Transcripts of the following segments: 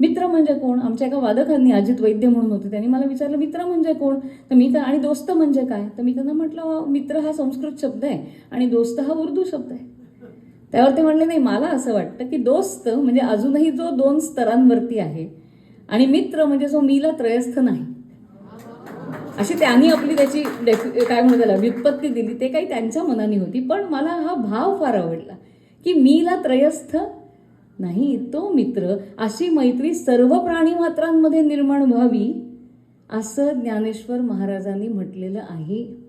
मित्र म्हणजे कोण? आमच्या एका वादकांनी अजित वैद्य म्हणून होते. त्यांनी मला विचारलं मित्र म्हणजे कोण? तर मी आणि दोस्त म्हणजे काय? तर मी त्यांना म्हटलं मित्र हा संस्कृत शब्द आहे आणि दोस्त हा उर्दू शब्द आहे. त्यावर ते म्हणले नाही मला असं वाटतं की दोस्त म्हणजे अजूनही जो दोन स्तरांवरती आहे आणि मित्र म्हणजे जो मीला त्रयस्थ नाही. अशी त्यांनी आपली त्याची डेफि काय म्हणू त्याला व्युत्पत्ती दिली. ते काही त्यांच्या मनाने होती पण मला हा भाव फार आवडला की मीला त्रयस्थ नाही तो मित्र अशी मैत्री सर्व प्राणी मात्रांमध्ये निर्माण व्हावी असं ज्ञानेश्वर महाराजांनी म्हटलेलं आहे.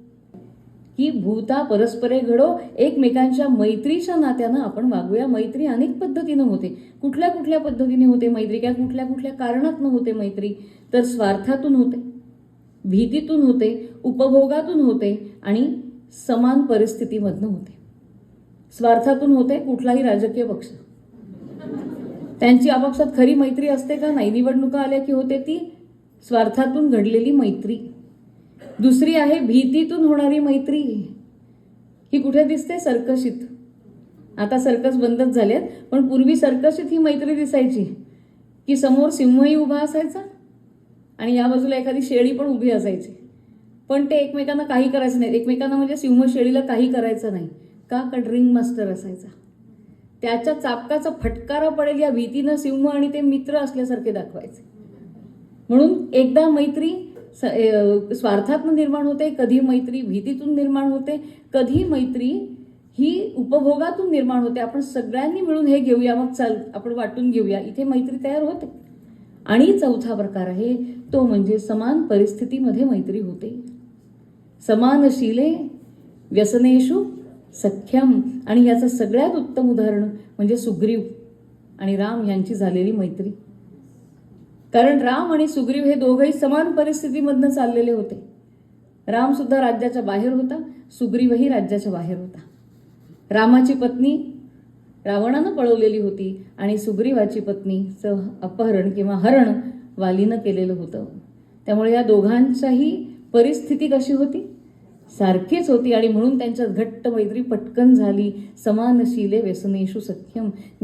की भूता परस्परे घडो एकमेकांच्या मैत्रीच्या नात्यानं आपण वागूया. मैत्री अनेक पद्धतीनं होते. कुठल्या कुठल्या पद्धतीने होते मैत्री? काय कुठल्या कुठल्या कारणातनं होते मैत्री? तर स्वार्थातून होते भीतीतून होते उपभोगातून होते आणि समान परिस्थितीमधनं होते. स्वार्थातून होते कुठलाही राजकीय पक्ष. त्यांची आपापसात खरी मैत्री असते का? नाही. निवडणुका आल्या की होते ती स्वार्थातून घडलेली मैत्री. दुसरी आहे भीतीतून होणारी मैत्री. ही कुठे दिसते? सर्कशीत. आता सर्कस बंदच झालेत पण पूर्वी सर्कशीत ही मैत्री दिसायची. की समोर सिंहही उभा असायचा आणि या बाजूला एखादी शेळी पण उभी असायची. पण ते एकमेकांना काही करायचं नाही. एकमेकांना म्हणजे सिंह शेळीला काही करायचं नाही. का? का ड्रिंक मास्टर असायचा. त्याच्या चापकाचा फटकारा पडेल या भीतीनं सिंह आणि ते मित्र असल्यासारखे दाखवायचे. म्हणून एकदा मैत्री स- स्वार्थातनं निर्माण होते कधी मैत्री भीतीतून निर्माण होते कधी मैत्री ही उपभोगातून निर्माण होते. आपण सगळ्यांनी मिळून हे घेऊया मग चाल आपण वाटून घेऊया. इथे मैत्री तयार होते. आणि चौथा प्रकार आहे तो म्हणजे समान परिस्थितीमध्ये मैत्री होते. समानशिले व्यसनेषु सख्यम. आणि याचं सगळ्यात उत्तम उदाहरण म्हणजे सुग्रीव आणि राम यांची झालेली मैत्री. कारण राम आणि सुग्रीव हे दोघंही समान परिस्थितीमधनं चाललेले होते. रामसुद्धा राज्याच्या बाहेर होता सुग्रीवही राज्याच्या बाहेर होता. रामाची पत्नी रावणानं पळवलेली होती आणि सुग्रीवाची पत्नीचं अपहरण किंवा हरण वालीनं केलेलं होतं. त्यामुळे या दोघांच्याही परिस्थिती कशी होती? सारखीच होती आणि म्हणून त्यांच्यात घट्ट मैत्री पटकन झाली. समानशीले व्यसनेषु सख्यम.